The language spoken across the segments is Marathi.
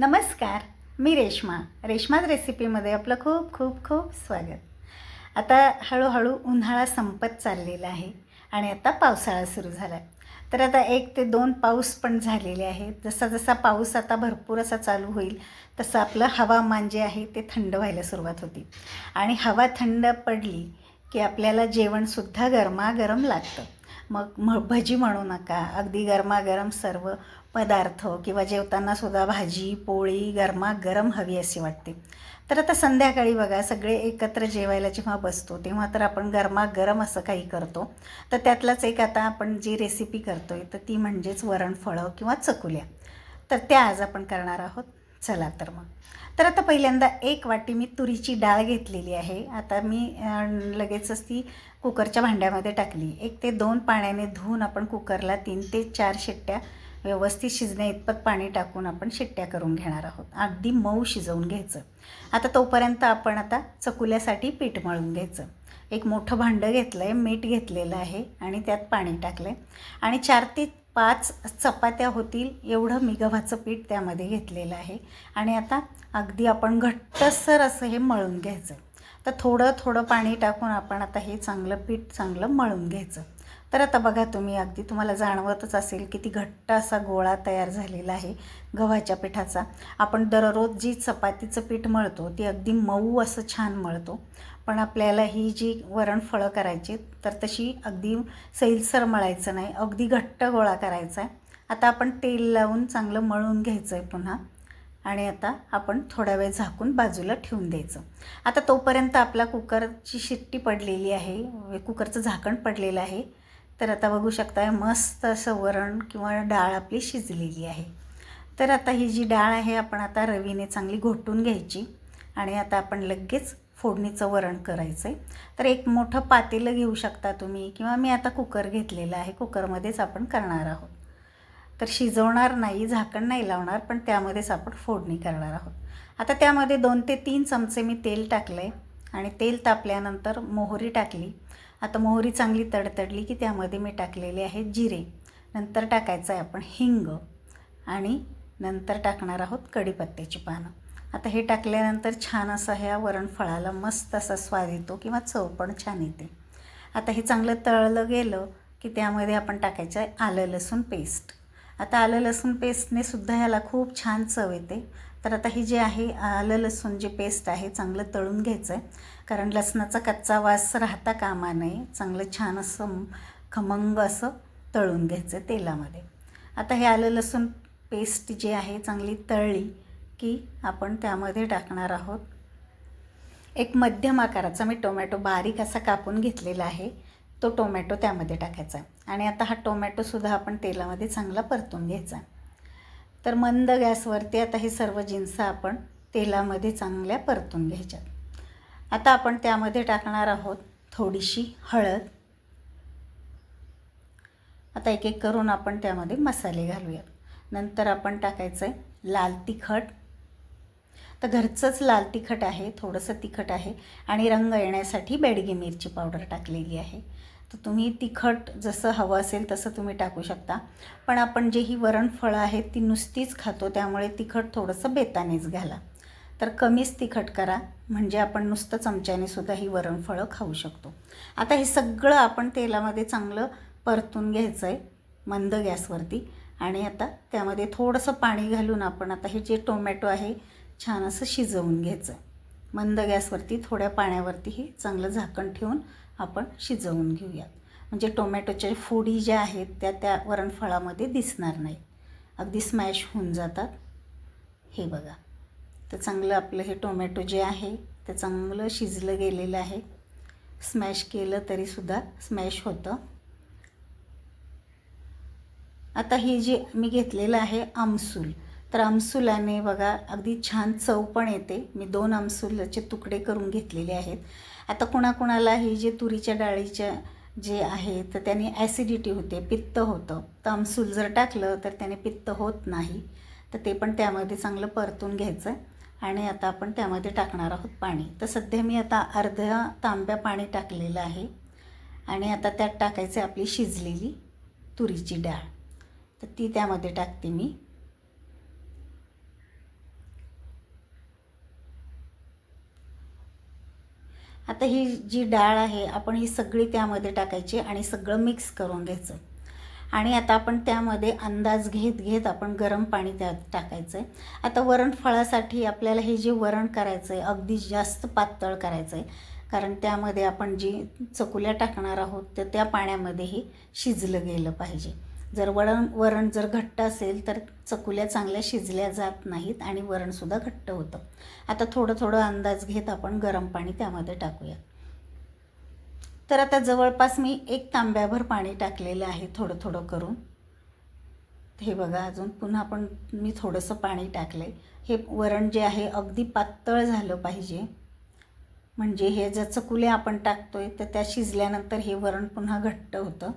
नमस्कार मी रेश्मा. रेश्माज रेसिपीमध्ये आपलं खूप खूप खूप स्वागत. आता हळूहळू उन्हाळा संपत चाललेला आहे आणि आता पावसाळा सुरू झाला आहे तर आता एक ते दोन पाऊस पण झालेले आहेत. जसा जसा पाऊस आता भरपूर असा चालू होईल तसं आपलं हवामान जे आहे ते थंड व्हायला सुरुवात होती. आणि हवा थंड पडली की आपल्याला जेवणसुद्धा गरमागरम लागतं. मग म भजी म्हणू नका. अगदी गरमागरम सर्व पदार्थ किंवा जेवताना सुद्धा भाजी पोळी गरमागरम हवी अशी वाटते. तर आता संध्याकाळी बघा सगळे एकत्र जेवायला जेव्हा बसतो तेव्हा तर आपण गरमागरम असं काही करतो. तर त्यातलाच एक आता आपण जी रेसिपी करतो आहे तर ती म्हणजेच वरणफळं किंवा चकुल्या. तर त्या आज आपण करणार आहोत. चला तर मग. तर आता पहिल्यांदा एक वाटी मी तुरीची डाळ घेतलेली आहे. आता मी लगेचच ती कुकरच्या भांड्यामध्ये टाकली. एक ते दोन पाण्याने धुवून आपण कुकरला तीन ते चार शिट्ट्या व्यवस्थित शिजण्या इतपत पाणी टाकून आपण शिट्ट्या करून घेणार आहोत. अगदी मऊ शिजवून घ्यायचं. आता तोपर्यंत आपण आता चकुल्यासाठी पीठ मळून घ्यायचं. एक मोठं भांडं घेतलं आहे मीठ घेतलेलं आहे आणि त्यात पाणी टाकलं आहे आणि चार ते पाच चपात्या होतील एवढं मी गव्हाचं पीठ त्यामध्ये घेतलेलं आहे. आणि आता अगदी आपण घट्टसर असं हे मळून घ्यायचं. तर थोडं थोडं पाणी टाकून आपण आता हे चांगलं पीठ चांगलं मळून घ्यायचं. तर आता बघा तुम्ही अगदी तुम्हाला जाणवतच असेल किती घट्ट असा गोळा तयार झालेला आहे गव्हाच्या पिठाचा. आपण दररोज जी चपातीचं पीठ मळतो ती अगदी मऊ असं छान मळतो. पण आपल्याला ही जी वरण फळं करायची तर तशी अगदी सैलसर मळायचं नाही अगदी घट्ट गोळा करायचा आहे. आता आपण तेल लावून चांगलं मळून घ्यायचं आहे पुन्हा. आणि आता आपण थोडा वेळ झाकून बाजूला ठेवून द्यायचं. आता तोपर्यंत आपला कुकरची शिट्टी पडलेली आहे कुकरचं झाकण पडलेलं आहे. तर आता बघू शकता मस्त असं वरण किंवा डाळ आपली शिजलेली आहे. तर आता ही जी डाळ आहे आपण आता रवीने चांगली घोटून घ्यायची आणि आता आपण लगेच फोडणीचं वरण करायचं आहे तर एक मोठं पातेलं घेऊ शकता तुम्ही किंवा मी आता कुकर घेतलेलं आहे कुकरमध्येच आपण करणार आहोत. तर शिजवणार नाही झाकण नाही लावणार पण त्यामध्येच आपण फोडणी करणार आहोत. आता त्यामध्ये दोन ते तीन चमचे मी तेल टाकलं आहे आणि तेल तापल्यानंतर मोहरी टाकली. आता मोहरी चांगली तडतडली की त्यामध्ये मी टाकलेले आहे जिरे. नंतर टाकायचं आहे आपण हिंग आणि नंतर टाकणार आहोत कढीपत्त्याची पानं. आता हे टाकल्यानंतर छान असं ह्या वरण फळाला मस्त असा स्वाद येतो किंवा चव पण छान येते. आता हे चांगलं तळलं गेलं की त्यामध्ये आपण टाकायचं आहे आलं लसूण पेस्ट. आता आलं लसूण पेस्टने सुद्धा ह्याला खूप छान चव येते. तर आता ही जे आहे आलं लसूण जे पेस्ट आहे चांगलं तळून घ्यायचं आहे कारण लसणाचा कच्चा वास राहता कामा नये. चांगलं छान असं खमंग असं तळून घ्यायचं आहे तेलामध्ये. आता हे आलं लसूण पेस्ट जी आहे चांगली तळली की आपण त्यामध्ये टाकणार आहोत. एक मध्यम आकाराचा मी टोमॅटो बारीक असा कापून घेतलेला आहे. तो टोमॅटो त्यामध्ये टाकायचा. आहे आणि आता हा टोमॅटोसुद्धा आपण तेलामध्ये चांगला परतून घ्यायचा. तर मंद गॅसवरती आता हे सर्व जिन्स आपण तेलामध्ये चांगल्या परतून घ्यायच्यात आता आपण त्यामध्ये टाकणार आहोत थोडीशी हळद. आता एक एक करून आपण त्यामध्ये मसाले घालूयात. नंतर आपण टाकायचं आहे लाल तिखट. तर घरचंच लाल तिखट आहे थोडंसं तिखट आहे आणि रंग येण्यासाठी बेडगी मिरची पावडर टाकलेली आहे. तर तुम्ही तिखट जसं हवं असेल तसं तुम्ही टाकू शकता. पण आपण जे ही वरणफळं आहेत ती नुसतीच खातो त्यामुळे तिखट थोडंसं बेतानेच घाला. तर कमीच तिखट करा म्हणजे आपण नुसतं चमच्याने सुद्धा ही वरणफळं खाऊ शकतो. आता हे सगळं आपण तेलामध्ये चांगलं परतून घ्यायचं आहे मंद गॅसवरती. आणि आता त्यामध्ये थोडंसं पाणी घालून आपण आता हे जे टोमॅटो आहे छान असं शिजवून घ्यायचं. मंद गॅसवरती थोड्या पाण्यावरती हे चांगलं झाकण ठेवून आपण शिजवून घेऊयात. म्हणजे टोमॅटोच्या फोडी ज्या आहेत त्या त्या वरणफळामध्ये दिसणार नाही अगदी स्मॅश होऊन जातात. हे बघा. तर चांगलं आपलं हे टोमॅटो जे आहे ते चांगलं शिजलं गेलेलं आहे. स्मॅश केलं तरीसुद्धा स्मॅश होतं. आता हे जे मी घेतलेलं आहे आमसूल. तर आमसुलाने बघा अगदी छान चव पण येते. मी दोन आमसुलाचे तुकडे करून घेतलेले आहेत. आता कुणाकुणाला हे जे तुरीच्या डाळीच्या जे आहे तर त्याने ॲसिडिटी होते पित्त होतं. तर आमसूल जर टाकलं तर त्याने पित्त होत नाही. तर ते पण त्यामध्ये चांगलं परतून घ्यायचं आणि आता आपण त्यामध्ये टाकणार आहोत पाणी. तर सध्या मी आता अर्ध्या तांब्या पाणी टाकलेलं आहे आणि आता त्यात टाकायचे आपली शिजलेली तुरीची डाळ. तर ती त्यामध्ये टाकते मी. आता ही जी डाळ आहे आपण ही सगळी त्यामध्ये टाकायची आणि सगळं मिक्स करून घ्यायचं. आणि आता आपण त्यामध्ये अंदाज घेत घेत आपण गरम पाणी त्यात टाकायचं आहे आता वरण फळासाठी आपल्याला हे जे वरण करायचं आहे अगदी जास्त पातळ करायचं आहे कारण त्यामध्ये आपण जी चकुल्या टाकणार आहोत तर त्या पाण्यामध्येही शिजलं गेलं पाहिजे. जर वरण वरण जर घट्ट असेल तर चकुल्या चांगल्या शिजल्या जात नाहीत आणि वरणसुद्धा घट्ट होतं. आता थोडं थोडं अंदाज घेत आपण गरम पाणी त्यामध्ये टाकूया. तर आता जवळपास मी एक तांब्याभर पाणी टाकलेलं आहे थोडं थोडं करून. हे बघा अजून पुन्हा पण मी थोडंसं पाणी टाकलं आहे हे वरण जे आहे अगदी पातळ झालं पाहिजे. म्हणजे हे ज्या चकुल्या आपण टाकतोय तर त्या शिजल्यानंतर हे वरण पुन्हा घट्ट होतं.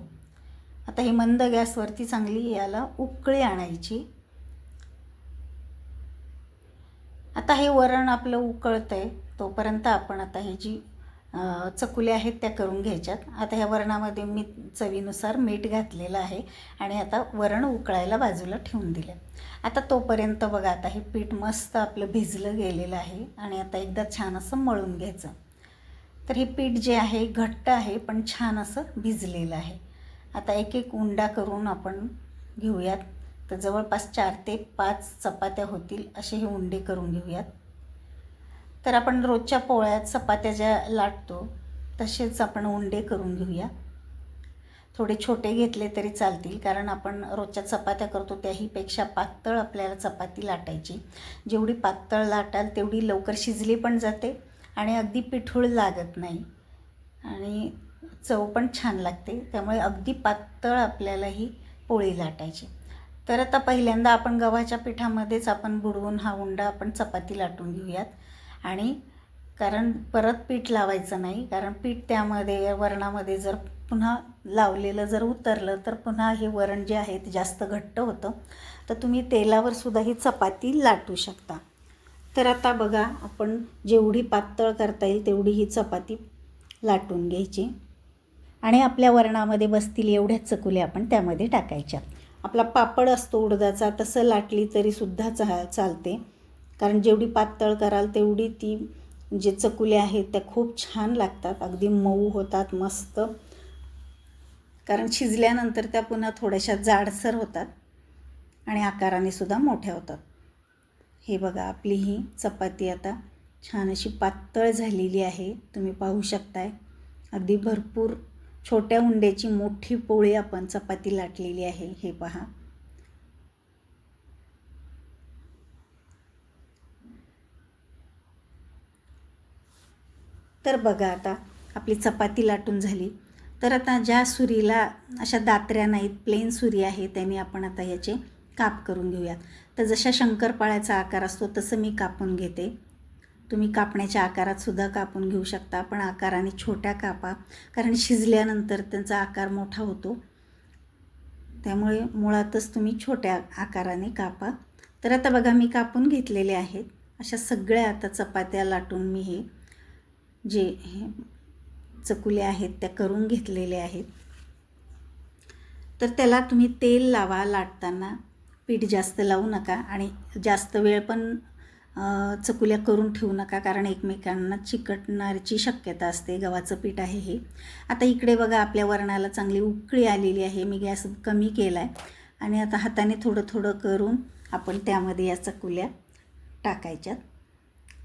आता ही मंद गॅसवरती चांगली याला उकळी आणायची. आता हे वरण आपलं उकळतं आहे तोपर्यंत आपण आता ही जी अ, चकुल्या आहेत त्या करून घ्यायच्यात. आता ह्या वरणामध्ये मी चवीनुसार मीठ घातलेलं आहे आणि आता वरण उकळायला बाजूला ठेवून दिलं आता तोपर्यंत बघा आता हे पीठ मस्त आपलं भिजलं गेलेलं आहे आणि आता एकदा छान असं मळून घ्यायचं. तर हे पीठ जे आहे घट्ट आहे पण छान असं भिजलेलं आहे. आता एक एक उंडा करून आपण घेऊयात. तर जवळपास चार ते पाच चपात्या होतील असे हे उंडे करून घेऊयात. तर आपण रोजच्या पोळ्यात चपात्या ज्या लाटतो तसेच आपण उंडे करून घेऊया. थोडे छोटे घेतले तरी चालतील कारण आपण रोजच्या चपात्या करतो त्याहीपेक्षा पातळ आपल्याला चपाती लाटायची. जेवढी पातळ लाटाल तेवढी लवकर शिजली पण जाते आणि अगदी पिठूळ लागत नाही. आणि चव पण छान लागते. त्यामुळे अगदी पातळ आपल्याला ही पोळी लाटायची. तर आता पहिल्यांदा आपण गव्हाच्या पिठामध्येच आपण बुडवून हा उंडा आपण चपाती लाटून घेऊयात. आणि कारण परत पीठ लावायचं नाही कारण पीठ त्यामध्ये वरणामध्ये जर पुन्हा लावलेलं जर उतरलं तर पुन्हा हे वरण जे आहे ते जास्त घट्ट होतं. तर तुम्ही तेलावर सुद्धा ही चपाती लाटू शकता. तर आता बघा आपण जेवढी पातळ करता येईल तेवढी ही चपाती लाटून घ्यायची. आणि आपल्या वरणामध्ये बसतील एवढ्याच चकुल्या आपण त्यामध्ये टाकायच्या. आपला पापड असतो उडदाचा तसं लाटली तरीसुद्धा चा चालते. कारण जेवढी पातळ कराल तेवढी ती जे चकुल्या आहेत त्या खूप छान लागतात अगदी मऊ होतात मस्त. कारण शिजल्यानंतर त्या पुन्हा थोड्याशा जाडसर होतात आणि आकाराने सुद्धा मोठ्या होतात. हे बघा आपली ही चपाती आता छान अशी पातळ झालेली आहे. तुम्ही पाहू शकताय. अगदी भरपूर छोट्या उंड्याची मोठी पोळी आपण चपाती लाटलेली आहे. हे पहा. तर बघा आता आपली चपाती लाटून झाली. तर आता ज्या सुरीला अशा दात्र्या नाहीत प्लेन सुरी आहे त्याने आपण आता याचे काप करून घेऊयात. तर जशा शंकरपाळ्याचा आकार असतो तसं मी कापून घेते. तुम्ही कापण्याच्या आकारात सुद्धा कापून घेऊ शकता पण आकाराने छोट्या कापा कारण शिजल्यानंतर त्यांचा आकार मोठा होतो. त्यामुळे मुळातच तुम्ही छोट्या आकाराने कापा. तर आता बघा मी कापून घेतलेले आहेत. अशा सगळ्या आता चपात्या लाटून मी हे जे हे चकुल्या आहेत त्या करून घेतलेल्या आहेत. तर त्याला तुम्ही तेल लावा लाटताना पीठ जास्त लावू नका आणि जास्त वेळ पण चकुल्या करून ठेवू नका कारण एकमेकांना चिकटणारची शक्यता असते. गव्हाचं पीठ आहे हे. आता इकडे बघा आपल्या वरणाला चांगली उकळी आलेली आहे. मी गॅस कमी केला आहे आणि आता हाताने थोडं थोडं करून आपण त्यामध्ये या चकुल्या टाकायच्यात.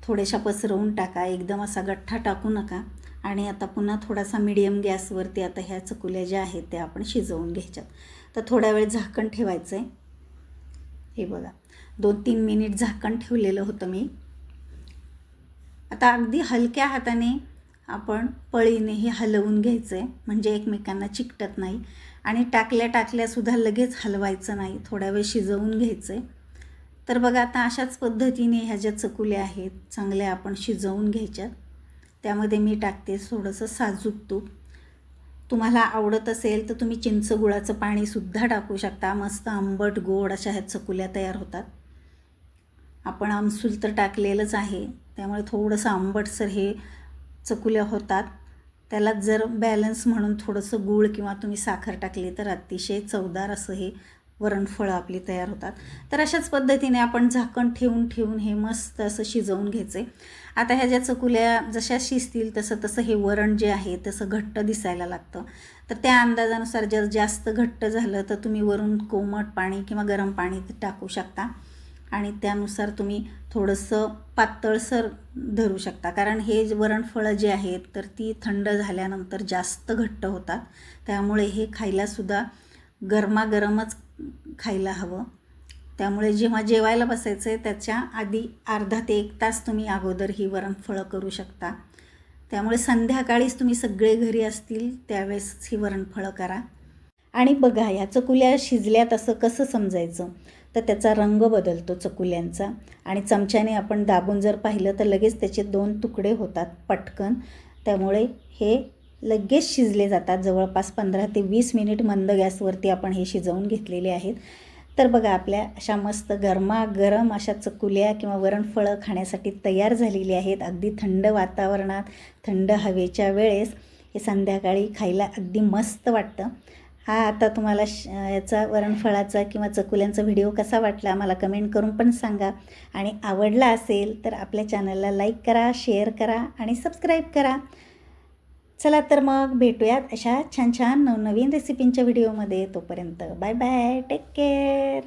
थोड्याशा पसरवून टाका. एकदम असा गठ्ठा टाकू नका. आणि आता पुन्हा थोडासा मिडियम गॅसवरती आता ह्या चकुल्या ज्या आहेत त्या आपण शिजवून घ्यायच्यात. तर थोड्या वेळ झाकण ठेवायचं आहे हे बघा. दोन तीन मिनिट झाकण ठेवलेलं होतं मी. आता अगदी हलक्या हाताने आपण पळीने हे हलवून घ्यायचं आहे म्हणजे एकमेकांना चिकटत नाही. आणि टाकल्या टाकल्यासुद्धा लगेच हलवायचं नाही. थोड्या वेळ शिजवून घ्यायचं आहे तर बघा आता अशाच पद्धतीने ह्या ज्या चकुल्या आहेत चांगल्या आपण शिजवून घ्यायच्यात. त्यामध्ये मी टाकते थोडंसं साजूक तूप. तुम्हाला आवडत असेल तर तुम्ही चिंच गुळाचं पाणीसुद्धा टाकू शकता. मस्त आंबट गोड अशा ह्या चकुल्या तयार होतात. आपण आमसूल तर टाकलेलंच आहे. त्यामुळे थोडंसं आंबटसर हे चकुल्या होतात. त्याला जर बॅलन्स म्हणून थोडंसं गूळ किंवा तुम्ही साखर टाकली तर अतिशय चवदार असं हे वरणफळं आपली तयार होतात. तर अशाच पद्धतीने आपण झाकण ठेवून ठेवून हे मस्त असं शिजवून घ्यायचे. आता ह्या ज्या चकुल्या जशा शिजतील तसं तसं हे वरण जे आहे तसं घट्ट दिसायला लागतं. तर त्या अंदाजानुसार जर जास्त घट्ट झालं तर तुम्ही वरून कोमट पाणी किंवा गरम पाणी टाकू शकता. आणि त्यानुसार तुम्ही थोडंसं पातळसर धरू शकता. कारण हे वरणफळं जे आहेत तर ती थंड झाल्यानंतर जास्त घट्ट होतात. त्यामुळे हे खायलासुद्धा गरमागरमच खायला हवं. त्यामुळे जेव्हा जेवायला बसायचं आहे त्याच्या आधी अर्धा ते एक तास तुम्ही अगोदर ही वरणफळं करू शकता. त्यामुळे संध्याकाळीच तुम्ही सगळे घरी असतील त्यावेळेस ही वरणफळं करा. आणि बघा ह्या चकुल्या शिजल्यात असं कसं समजायचं? तर त्याचा रंग बदलतो चकुल्यांचा. आणि चमच्याने आपण दाबून जर पाहिलं तर लगेच त्याचे दोन तुकडे होतात पटकन. त्यामुळे हे लगेच शिजले जातात. जवळपास पंधरा ते वीस मिनिट मंद गॅसवरती आपण हे शिजवून घेतलेले आहेत. तर बघा आपल्या अशा मस्त गरमागरम अशा चकुल्या किंवा वरणफळं खाण्यासाठी तयार झालेली आहेत. अगदी थंड वातावरणात थंड हवेच्या वेळेस हे संध्याकाळी खायला अगदी मस्त वाटतं. हा आता तुम्हाला श याचा वरणफळाचा किंवा चकुल्यांचा व्हिडिओ कसा वाटला मला कमेंट करून पण सांगा. आणि आवडला असेल तर आपल्या चॅनलला लाईक करा शेअर करा आणि सबस्क्राईब करा. चला तर मग भेटूयात अशा छान छान नवनवीन रेसिपींच्या व्हिडिओमध्ये तोपर्यंत बाय बाय टेक केअर.